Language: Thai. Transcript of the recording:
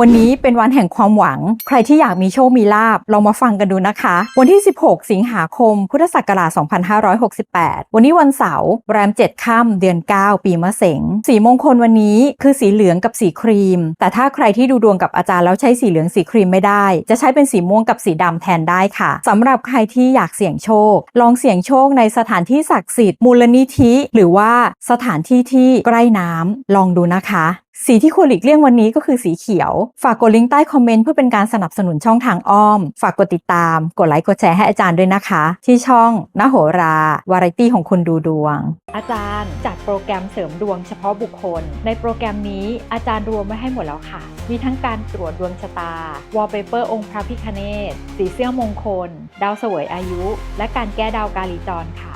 วันนี้เป็นวันแห่งความหวัง ใครที่อยากมีโชค มีลาบลองมาฟังกันดูนะคะ วันที่ 16 สิงหาคม พุทธศักราช 2568 วันนี้วันเสาร์แรม 7 ค่ำเดือน 9 ปีมะเสง สีมงคลวันนี้คือสีเหลืองกับสีครีม แต่ถ้าใครที่ดูดวงกับอาจารย์แล้วใช้สีเหลืองสีครีมไม่ได้ จะใช้เป็นสีม่วงกับสีดำแทนได้ค่ะสำหรับใครที่อยากเสี่ยงโชค ลองเสี่ยงโชคในสถานที่ศักดิ์สิทธิ์มูลนิธิ หรือว่าสถานที่ที่ใกล้น้ำลองดูนะคะ สีที่ควรหลีกเลี่ยงวันนี้ก็คือสีเขียว ฝากกดลิงก์ใต้คอมเมนต์เพื่อเป็นการสนับสนุนช่องทางอ้อม ฝากกดติดตาม กดไลค์กดแชร์ให้อาจารย์ด้วยนะคะ ที่ช่องนโหรา วาไรตี้ของคนดูดวง อาจารย์จัดโปรแกรมเสริมดวงเฉพาะบุคคล ในโปรแกรมนี้อาจารย์รวมไว้ให้หมดแล้วค่ะ มีทั้งการตรวจดวงชะตาวอลเปเปอร์องค์พระพิคเนตสีเสื้อมงคล ดาวเสวยอายุ และการแก้ดาวกาลีจรค่ะ